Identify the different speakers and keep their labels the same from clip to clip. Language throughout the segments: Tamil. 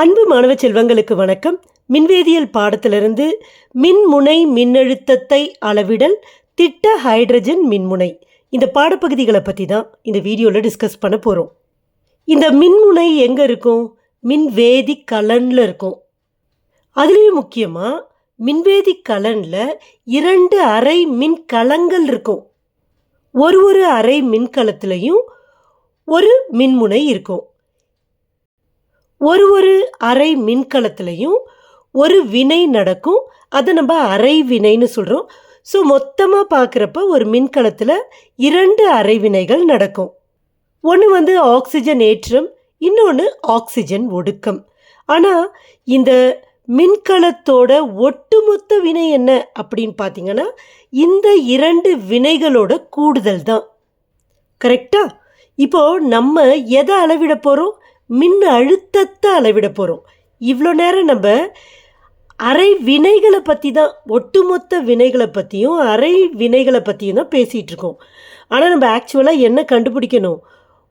Speaker 1: அன்பு மாணவ செல்வங்களுக்கு வணக்கம். மின்வேதியியல் பாடத்திலிருந்து மின்முனை மின்னழுத்தத்தை அளவிடல் திட்ட ஹைட்ரஜன் மின்முனை. இந்த பாடப்பகுதிகளை பற்றி தான் இந்த வீடியோவில் டிஸ்கஸ் பண்ண போகிறோம் இந்த மின்முனை எங்கே இருக்கும்? மின்வேதி கலனில் இருக்கும். அதுலேயும் முக்கியமாக மின்வேதி கலனில் இரண்டு அரை மின்கலங்கள் இருக்கும். ஒரு ஒரு அரை மின்கலத்துலேயும் ஒரு மின்முனை இருக்கும். ஒரு ஒரு அரை மின்கலத்துலேயும் ஒரு வினை நடக்கும். அதை நம்ம அரை வினைன்னு சொல்கிறோம் ஸோ மொத்தமாக பார்க்குறப்ப ஒரு மின்கலத்தில் இரண்டு அரை வினைகள் நடக்கும். ஒன்று வந்து ஆக்சிஜன் ஏற்றம் இன்னொன்று ஆக்சிஜன் ஒடுக்கம். ஆனால் இந்த மின்கலத்தோட ஒட்டுமொத்த வினை என்ன அப்படின்னு பார்த்தீங்கன்னா இந்த இரண்டு வினைகளோட கூடுதல் தான். கரெக்டாக இப்போது நம்ம எதை அளவிட போகிறோம் மின் அழுத்தத்தை அளவிட போகிறோம் இவ்வளோ நேரம் நம்ம அரை வினைகளை பற்றி தான் ஒட்டுமொத்த வினைகளை பற்றியும் அரை வினைகளை பற்றியும் தான் பேசிகிட்டு இருக்கோம். ஆனால் நம்ம ஆக்சுவலாக என்ன கண்டுபிடிக்கணும்?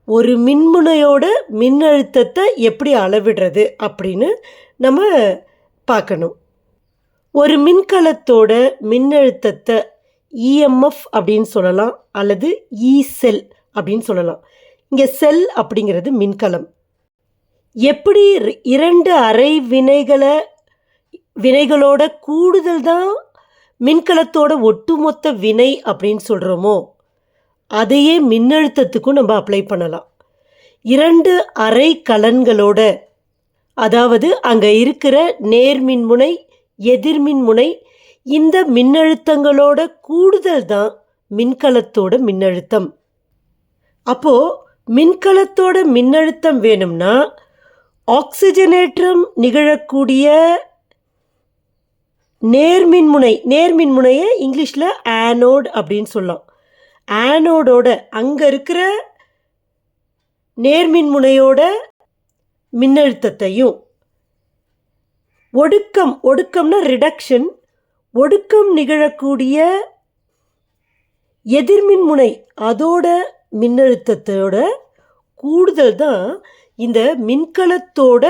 Speaker 1: ஒரு மின்முனையோட மின்னழுத்தத்தை எப்படி அளவிடுறது அப்படின்னு நம்ம பார்க்கணும். ஒரு மின்கலத்தோட மின்னழுத்தத்தை இஎம்எஃப் அப்படின்னு சொல்லலாம் அல்லது e இ செல் அப்படின்னு சொல்லலாம். இங்கே செல் அப்படிங்கிறது மின்கலம். எப்படி இரண்டு அரை வினைகளை வினைகளோட கூடுதல் தான் மின்கலத்தோட ஒட்டுமொத்த வினை அப்படின்னு சொல்கிறோமோ அதையே மின்னழுத்தத்துக்கும் நம்ம அப்ளை பண்ணலாம். இரண்டு அரை கலன்களோட அதாவது அங்கே இருக்கிற நேர்மின்முனை எதிர்மின்முனை இந்த மின்னழுத்தங்களோட கூடுதல் தான் மின்கலத்தோட மின்னழுத்தம். அப்போது மின்கலத்தோட மின்னழுத்தம் வேணும்னா ஆக்சிஜனேற்றம் நிகழக்கூடிய நேர்மின்முனை நேர்மின்முனையை இங்கிலீஷில் ஆனோட் அப்படின்னு சொல்லலாம். ஆனோடோட அங்கே இருக்கிற நேர்மின்முனையோட மின்னழுத்தத்தையும் ஒடுக்கம் ஒடுக்கம்னா ரிடக்ஷன் ஒடுக்கம் நிகழக்கூடிய எதிர்மின்முனை அதோட மின்னழுத்தத்தோட கூடுதல் தான் இந்த மின்கலத்தோட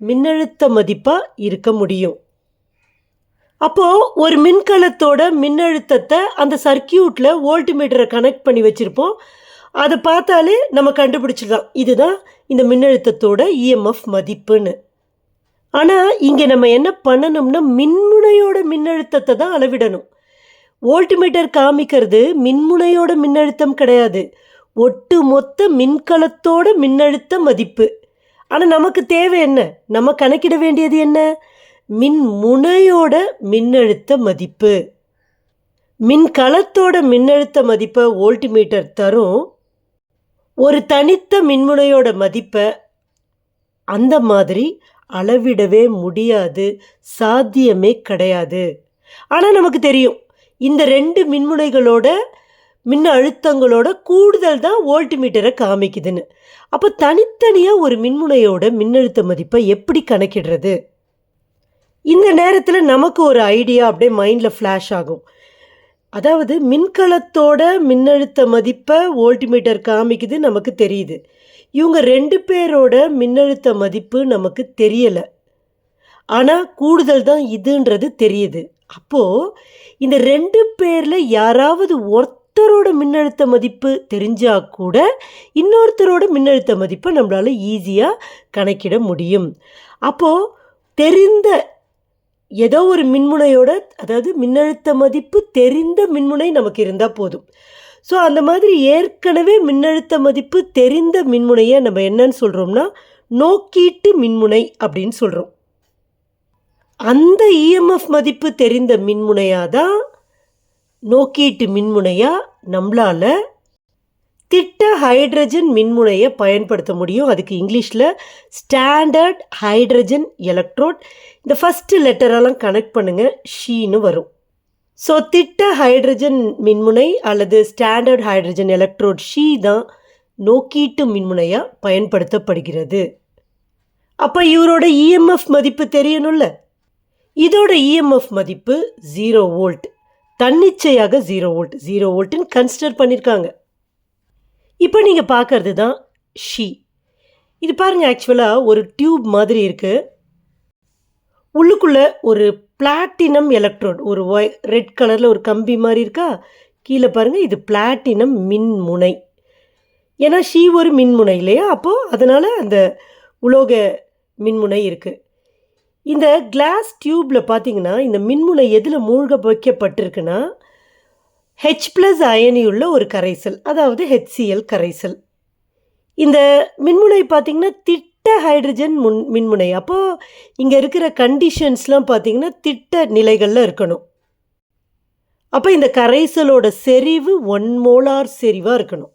Speaker 1: மின்னழுத்த மதிப்பாக இருக்க முடியும். அப்போது ஒரு மின்கலத்தோட மின்னழுத்தத்தை அந்த சர்க்கியூட்டில் வோல்ட்மீட்டரை கனெக்ட் பண்ணி வச்சுருப்போம். அதை பார்த்தாலே நம்ம கண்டுபிடிச்சிடலாம். இதுதான் இந்த மின்னழுத்தத்தோட இஎம்எஃப் மதிப்புன்னு. ஆனால் இங்கே நம்ம என்ன பண்ணணும்னா மின்முனையோட மின்னழுத்தத்தை தான் அளவிடணும். வோல்ட்மீட்டர் காமிக்கிறது மின்முனையோட மின்னழுத்தம் கிடையாது. ஒட்டு மொத்த மின்கலத்தோட மின்னழுத்த மதிப்பு. ஆனால் நமக்கு தேவை என்ன? நம்ம கணக்கிட வேண்டியது என்ன? மின்முனையோட மின்னழுத்த மதிப்பு. மின்கலத்தோட மின்னழுத்த மதிப்பை வோல்ட்மீட்டர் தரும். ஒரு தனித்த மின்முனையோட மதிப்பை அந்த மாதிரி அளவிடவே முடியாது. சாத்தியமே கிடையாது. ஆனால் நமக்கு தெரியும். இந்த ரெண்டு மின்முனைகளோட மின் அழுத்தங்களோட கூடுதல் தான் வோல்ட்மீட்டரை காமிக்குதுன்னு. அப்போ தனித்தனியாக ஒரு மின்முனையோட மின்னழுத்த மதிப்பை எப்படி கணக்கிடுறது? இந்த நேரத்தில் நமக்கு ஒரு ஐடியா அப்படியே மைண்டில் ஃப்ளாஷ் ஆகும். அதாவது மின்கலத்தோட மின்னழுத்த மதிப்பை வோல்ட்மீட்டர் காமிக்குது நமக்கு தெரியுது. இவங்க ரெண்டு பேரோட மின்னழுத்த மதிப்பு நமக்கு தெரியலை. ஆனால் கூடுதல் தான் இதுன்றது தெரியுது. அப்போது இந்த ரெண்டு பேரில் யாராவது ஒருத்தரோட மின்னழுத்த மதிப்பு தெரிஞ்சால் கூட இன்னொருத்தரோட மின்னழுத்த மதிப்பை நம்மளால் ஈஸியாக கணக்கிட முடியும். அப்போது தெரிந்த ஏதோ ஒரு மின்முனையோட அதாவது மின்னழுத்த மதிப்பு தெரிந்த மின்முனை நமக்கு இருந்தால் போதும். ஸோ அந்த மாதிரி ஏற்கனவே மின்னழுத்த மதிப்பு தெரிந்த மின்முனையை நம்ம என்னன்னு சொல்கிறோம்னா நோக்கீட்டு மின்முனை அப்படின்னு சொல்கிறோம் அந்த இஎம்எஃப் மதிப்பு தெரிந்த மின்முனையாக தான் நோக்கீட்டு மின்முனையாக நம்மளால் திட்ட ஹைட்ரஜன் மின்முனையை பயன்படுத்த முடியும். அதுக்கு இங்கிலீஷில் ஸ்டாண்டர்ட் ஹைட்ரஜன் எலக்ட்ரோட். இந்த ஃபஸ்ட்டு லெட்டரெல்லாம் கனெக்ட் பண்ணுங்கள் ஷீன்னு வரும். ஸோ திட்ட ஹைட்ரஜன் மின்முனை அல்லது ஸ்டாண்டர்ட் ஹைட்ரஜன் எலக்ட்ரோட் ஷீ தான் நோக்கீட்டு மின்முனையாக பயன்படுத்தப்படுகிறது. அப்போ இவரோட இஎம்எஃப் மதிப்பு தெரியணும்ல? இதோட இஎம்எஃப் மதிப்பு ஜீரோ வோல்ட் தன்னிச்சையாக ஜீரோ வோல்ட் ஜீரோ வோல்ட்டுன்னு கன்சிடர் பண்ணியிருக்காங்க இப்போ நீங்கள் பார்க்கறது தான் ஷி இது பாருங்க ஆக்சுவலாக ஒரு டியூப் மாதிரி இருக்குது உள்ளுக்குள்ளே ஒரு பிளாட்டினம் எலக்ட்ரோட் ஒரு ஒய் ரெட் கலரில் ஒரு கம்பி மாதிரி இருக்கா? கீழே பாருங்கள் இது பிளாட்டினம் மின்முனை. ஏன்னா ஷீ ஒரு மின்முனை இல்லையா? அப்போது அதனால் அந்த உலோக மின்முனை இருக்குது இந்த கிளாஸ் டியூப்பில் பார்த்தீங்கன்னா இந்த மின்முனை எதில் மூழ்க வைக்கப்பட்டிருக்குன்னா ஹெச் ப்ளஸ் அயனியுள்ள ஒரு கரைசல் அதாவது ஹெச்சிஎல் கரைசல். இந்த மின்முனை பார்த்திங்கன்னா திட்ட ஹைட்ரஜன் முன் மின்முனை. அப்போது இங்கே இருக்கிற கண்டிஷன்ஸ்லாம் பார்த்திங்கன்னா திட்ட நிலைகளில் இருக்கணும். அப்போ இந்த கரைசலோட செறிவு ஒன் மோலார் செறிவாக இருக்கணும்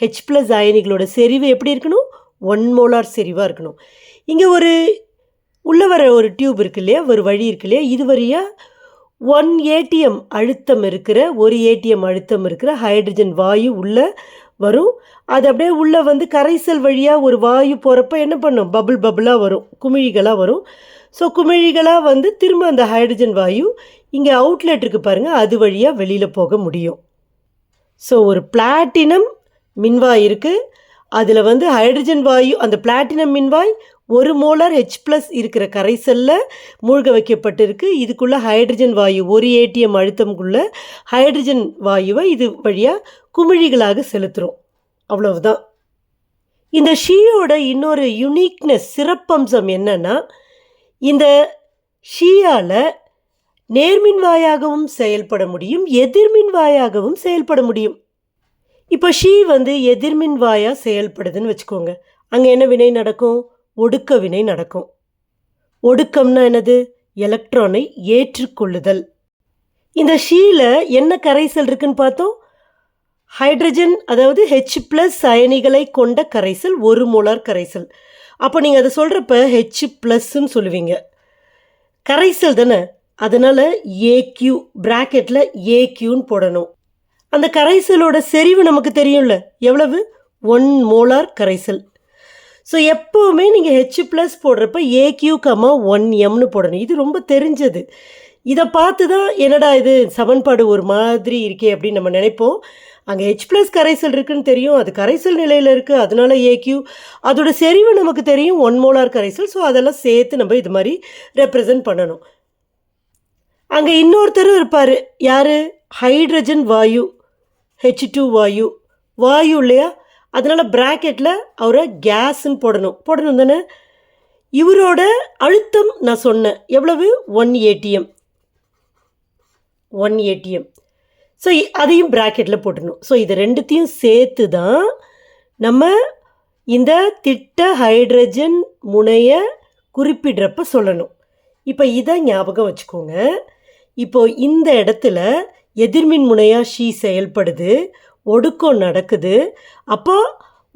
Speaker 1: ஹெச் ப்ளஸ் அயனிகளோட செறிவு எப்படி இருக்கணும்? ஒன் மோலார் செறிவாக இருக்கணும். இங்கே ஒரு உள்ளே வர ஒரு டியூப் இருக்கு இல்லையா? ஒரு வழி இருக்கு இல்லையா? இது வழியாக ஒன் ஏடிஎம் அழுத்தம் இருக்கிற ஒரு ஏடிஎம் அழுத்தம் இருக்கிற ஹைட்ரஜன் வாயு உள்ளே வரும். அது அப்படியே உள்ளே வந்து கரைசல் வழியாக ஒரு வாயு போகிறப்ப என்ன பண்ணும்? பபுள் பபுளாக வரும். குமிழிகளாக வரும். ஸோ குமிழிகளாக வந்து திரும்ப அந்த ஹைட்ரஜன் வாயு இங்கே அவுட்லெட் இருக்குது பாருங்கள் அது வழியாக வெளியில் போக முடியும். ஸோ ஒரு பிளாட்டினம் மின்வாய் இருக்குது அதில் வந்து ஹைட்ரஜன் வாயு அந்த பிளாட்டினம் மின்வாய் ஒரு மோலார் ஹெச் ப்ளஸ் இருக்கிற கரைசலில் மூழ்க வைக்கப்பட்டிருக்கு. இதுக்குள்ளே ஹைட்ரஜன் வாயு ஒரு ஏடிஎம் அழுத்தம்குள்ள ஹைட்ரஜன் வாயுவை இது வழியாக குமிழிகளாக செலுத்துகிறோம் அவ்வளவுதான். இந்த ஷீயோட இன்னொரு யுனிக்னஸ் சிறப்பம்சம் என்னன்னா இந்த ஷீயால் நேர்மின்வாயாகவும் செயல்பட முடியும் எதிர்மின்வாயாகவும் செயல்பட முடியும். இப்போ ஷீ வந்து எதிர்மின்வாயாக செயல்படுதுன்னு வச்சுக்கோங்க. அங்கே என்ன வினை நடக்கும்? ஒடுக்க வினை நடக்கும். ஒடுக்கம்னா என்னது? எலக்ட்ரானை ஏற்றுக்கொள்ளுதல். இந்த ஷீல என்ன கரைசல் இருக்குன்னு பார்த்தோம்? ஹைட்ரஜன் அதாவது ஹெச் ப்ளஸ் அயனிகளை கொண்ட கரைசல் ஒரு மோலார் கரைசல். அப்போ நீங்கள் அதை சொல்கிறப்ப ஹெச் ப்ளஸ்ன்னு சொல்லுவீங்க. கரைசல் தானே? அதனால் ஏக்யூ ப்ராக்கெட்டில் ஏக்யூன்னு போடணும். அந்த கரைசலோட செறிவு நமக்கு தெரியும்ல? எவ்வளவு? ஒன் மோலார் கரைசல். ஸோ எப்போவுமே நீங்கள் ஹெச் ப்ளஸ் போடுறப்ப ஏக்யூ கமா ஒன் எம்னு போடணும். இது ரொம்ப தெரிஞ்சது. இதை பார்த்து தான் என்னடா இது சமன்பாடு ஒரு மாதிரி இருக்கே அப்படின்னு நம்ம நினைப்போம். அங்கே ஹெச் ப்ளஸ் கரைசல் இருக்குன்னு தெரியும். அது கரைசல் நிலையில் இருக்குது அதனால ஏக்யூ அதோட செறிவு நமக்கு தெரியும். ஒன் மோலார் கரைசல். ஸோ அதெல்லாம் சேர்த்து நம்ம இது மாதிரி ரெப்ரசன்ட் பண்ணணும். அங்கே இன்னொருத்தரும் இருப்பார். யார்? ஹைட்ரஜன் வாயு. ஹெச் டூ வாயு. வாயு இல்லையா? அதனால் ப்ராக்கெட்டில் அவரை கேஸ்ன்னு போடணும். போடணும் தானே? இவரோட அழுத்தம் நான் சொன்னேன். எவ்வளவு? One atm one atm so அதையும் ப்ராக்கெட்டில் போட்டுடணும். ஸோ இது ரெண்டுத்தையும் சேர்த்து தான் நம்ம இந்த திட்ட ஹைட்ரஜன் முனையை குறிப்பிடுறப்ப சொல்லணும். இப்போ இதை ஞாபகம் வச்சுக்கோங்க. இப்போது இந்த இடத்துல எதிர்மின் முனையாக ஷீ செயல்படுது. ஒடுக்கம் நடக்குது. அப்போது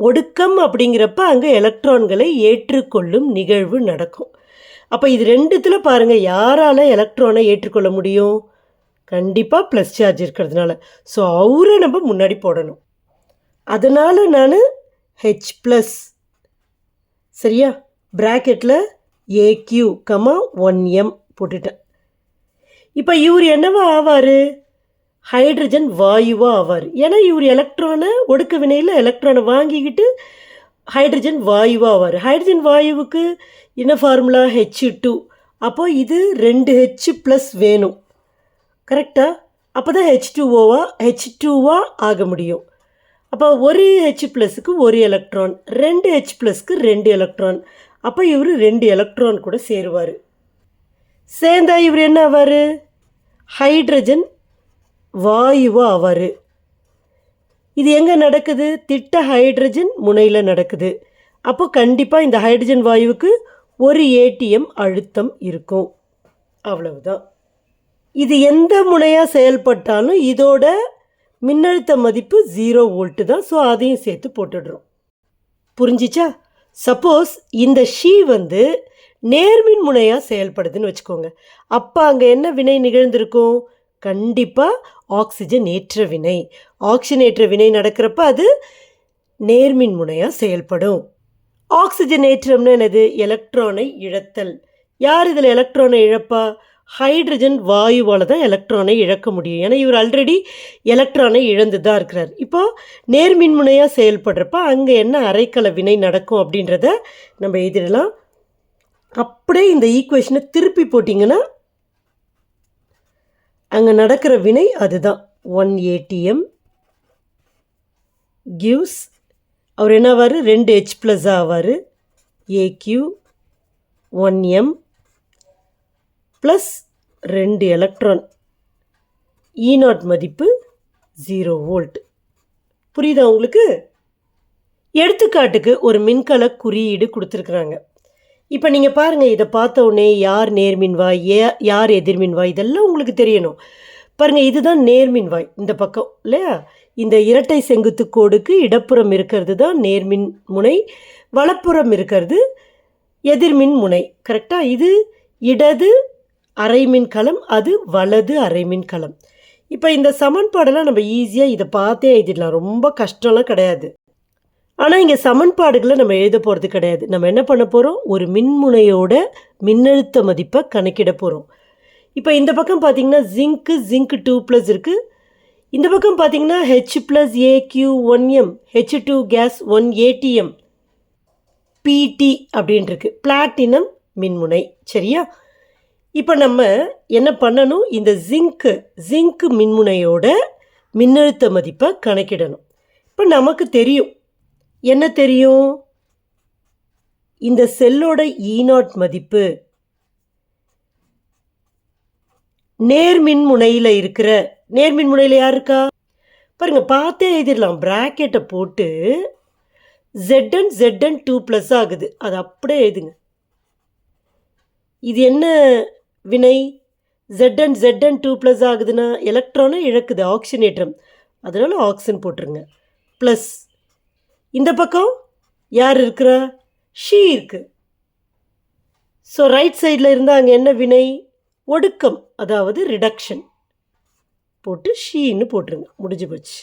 Speaker 1: ஒடுக்கம் அப்படிங்கிறப்ப அங்கே எலக்ட்ரான்களை ஏற்றுக்கொள்ளும் நிகழ்வு நடக்கும். அப்போ இது ரெண்டுத்தில் பாருங்கள் யாரால் எலக்ட்ரானை ஏற்றுக்கொள்ள முடியும்? கண்டிப்பாக ப்ளஸ் சார்ஜ் இருக்கிறதுனால. ஸோ அவரை நம்ம முன்னாடி போடணும். அதனால் நான் ஹெச் ப்ளஸ் சரியா? ப்ராக்கெட்டில் ஏக்யூ கமா ஒன் எம் போட்டுட்டேன். இப்போ இவர் என்னவா ஆவார்? ஹைட்ரஜன் வாயுவாக ஆவார் ஏன்னா இவர் எலக்ட்ரானை ஒடுக்க வினையில் எலக்ட்ரானை வாங்கிக்கிட்டு ஹைட்ரஜன் வாயுவாக ஆவார் ஹைட்ரஜன் வாயுவுக்கு என்ன ஃபார்முலா ஹெச் டூ அப்போ இது ரெண்டு ஹெச் ப்ளஸ் வேணும். கரெக்டாக அப்போ தான் ஹெச் டூஓவா ஹெச் டூவாக ஆக முடியும். அப்போ ஒரு ஹெச் ப்ளஸுக்கு ஒரு எலக்ட்ரான் ரெண்டு ஹெச் ப்ளஸ்க்கு ரெண்டு எலக்ட்ரான் அப்போ இவர் ரெண்டு எலக்ட்ரான் கூட சேருவார். சேர்ந்தா இவர் என்ன ஆவார்? ஹைட்ரஜன் வாயுவாக ஆவார் இது எங்கே நடக்குது? திட்ட ஹைட்ரஜன் முனையில் நடக்குது. அப்போ கண்டிப்பாக இந்த ஹைட்ரஜன் வாயுவுக்கு ஒரு ஏடிஎம் அழுத்தம் இருக்கும். அவ்வளவுதான். இது எந்த முனையாக செயல்பட்டாலும் இதோட மின்னழுத்த மதிப்பு ஜீரோ வோல்ட்டு தான். ஸோ அதையும் சேர்த்து போட்டுடுறோம். புரிஞ்சிச்சா? சப்போஸ் இந்த ஷீ வந்து நேர்மின் முனையாக செயல்படுதுன்னு வச்சுக்கோங்க. அப்போ அங்கே என்ன வினை நிகழ்ந்திருக்கும்? கண்டிப்பாக ஆக்சிஜன் ஏற்ற வினை. ஆக்சிஜனேற்ற வினை நடக்கிறப்ப அது நேர்மின் முனையாக செயல்படும். ஆக்சிஜன் ஏற்றம்னா என்னது? எலக்ட்ரானை இழத்தல். யார் இதில் எலக்ட்ரானை இழப்பா? ஹைட்ரஜன் வாயுவால் தான் எலக்ட்ரானை இழக்க முடியும். ஏன்னா இவர் ஆல்ரெடி எலக்ட்ரானை இழந்து தான் இருக்கிறார். இப்போது நேர்மின்முனையாக செயல்படுறப்ப அங்கே என்ன அரைக்கல வினை நடக்கும் அப்படின்றத நம்ம எழுதிடலாம். அப்படியே இந்த ஈக்குவேஷனை திருப்பி போட்டிங்கன்னா அங்கே நடக்கிற வினை அதுதான். ஒன் ஏடிஎம் கிவ்ஸ் அவர் என்ன ஆவார்? ரெண்டு ஹெச் ப்ளஸ் ஆவார். ஏக்யூ ஒன் எம் ப்ளஸ் ரெண்டு எலக்ட்ரான் இ நாட் மதிப்பு ஜீரோ வோல்ட் புரியுதா உங்களுக்கு? எடுத்துக்காட்டுக்கு ஒரு மின்கல குறியீடு கொடுத்துருக்குறாங்க. இப்போ நீங்கள் பாருங்கள் இதை பார்த்த உடனே யார் நேர்மின்வாய் ஏ யார் எதிர்மின்வாய் இதெல்லாம் உங்களுக்கு தெரியணும். பாருங்கள் இதுதான் நேர்மின்வாய் இந்த பக்கம் இல்லையா? இந்த இரட்டை செங்குத்து கோடுக்கு இடப்புறம் இருக்கிறது தான் நேர்மின் முனை வலப்புறம் இருக்கிறது எதிர்மின் முனை கரெக்டாக இது இடது அரைமின் களம் அது வலது அரைமின் களம் இப்போ இந்த சமன்பாடெல்லாம் நம்ம ஈஸியாக இதை பார்த்தே எழுதிடலாம். ரொம்ப கஷ்டம்லாம் கிடையாது. ஆனால் இங்கே சமன்பாடுகளை நம்ம எழுத போகிறது கிடையாது. நம்ம என்ன பண்ண போகிறோம் ஒரு மின்முனையோட மின்னழுத்த மதிப்பை கணக்கிட போகிறோம் இப்போ இந்த பக்கம் பார்த்தீங்கன்னா ஜிங்க்கு ஜிங்க் டூ ப்ளஸ் இருக்குது இந்த பக்கம் பார்த்தீங்கன்னா H plus aq one M H two gas one atm P அப்படின்ட்டுருக்கு platinum மின்முனை. சரியா? இப்போ நம்ம என்ன பண்ணணும்? இந்த ஜிங்க்கு ஜிங்க் மின்முனையோட மின்னழுத்த மதிப்பை கணக்கிடணும். இப்போ நமக்கு தெரியும். என்ன தெரியும்? இந்த செல்லோட ஈநாட் மதிப்பு. நேர்மின் முனையில் இருக்கிற நேர்மின் முனையில் யார் இருக்கா? பாருங்க பார்த்தே எழுதிடலாம். ப்ராக்கெட்டை போட்டு ஜெட்என் ஜெட்என் டூ ப்ளஸ் ஆகுது. அது அப்படியே எழுதுங்க. இது என்ன வினை? ஜெட்என் ஜெட்என் டூ ப்ளஸ் ஆகுதுன்னா எலக்ட்ரானை இழக்குது ஆக்சினேற்றம் அதனால் ஆக்சிஜன் போட்டுருங்க. ப்ளஸ் இந்த பக்கம் யார் இருக்கிறா? ஷீ இருக்கு. ஸோ ரைட் சைடில் இருந்தால் அங்கே என்ன வினை? ஒடுக்கம் அதாவது ரிடக்ஷன் போட்டு ஷீன்னு போட்டுருங்க. முடிஞ்சு போச்சு.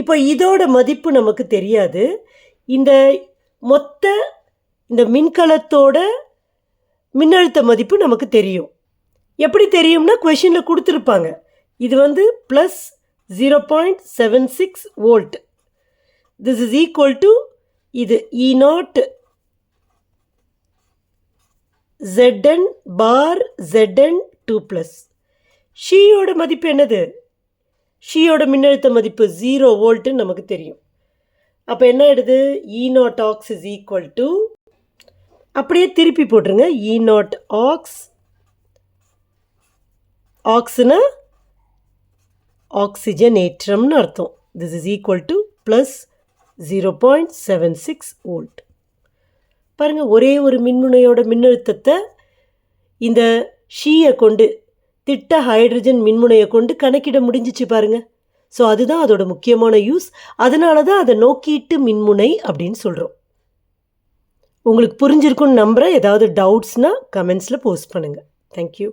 Speaker 1: இப்போ இதோட மதிப்பு நமக்கு தெரியாது. இந்த மொத்த இந்த மின்கலத்தோட மின்னழுத்த மதிப்பு நமக்கு தெரியும். எப்படி தெரியும்னா கொஷினில் கொடுத்துருப்பாங்க. இது வந்து plus zero point seven six volt this is equal to இது e E naught ZN bar ZN two plus ஷீயோட மதிப்பு என்னது? ஷீயோட மின்னழுத்த மதிப்பு ஜீரோ வோல்ட்டுன்னு நமக்கு தெரியும். அப்போ என்ன ஆகிடுது E naught ox is equal to அப்படியே திருப்பி போட்டுருங்க. இ நாட் ஆக்ஸ் ஆக்ஸுனா ஆக்சிஜன் ஏற்றம்னு அர்த்தம். This is equal to plus zero point seven six volt பாருங்கள் ஒரே ஒரு மின்முனையோட மின்னழுத்தத்தை இந்த ஷீயை கொண்டு திட்ட ஹைட்ரஜன் மின்முனையை கொண்டு கணக்கிட முடிஞ்சிச்சு பாருங்கள் ஸோ அதுதான் அதோட முக்கியமான யூஸ் அதனால தான் அதை நோக்கிட்டு மின்முனை அப்படின்னு சொல்கிறோம் உங்களுக்கு புரிஞ்சிருக்குன்னு நம்புகிறேன் ஏதாவது டவுட்ஸ்னால் கமெண்ட்ஸில் போஸ்ட் பண்ணுங்கள் தேங்க்யூ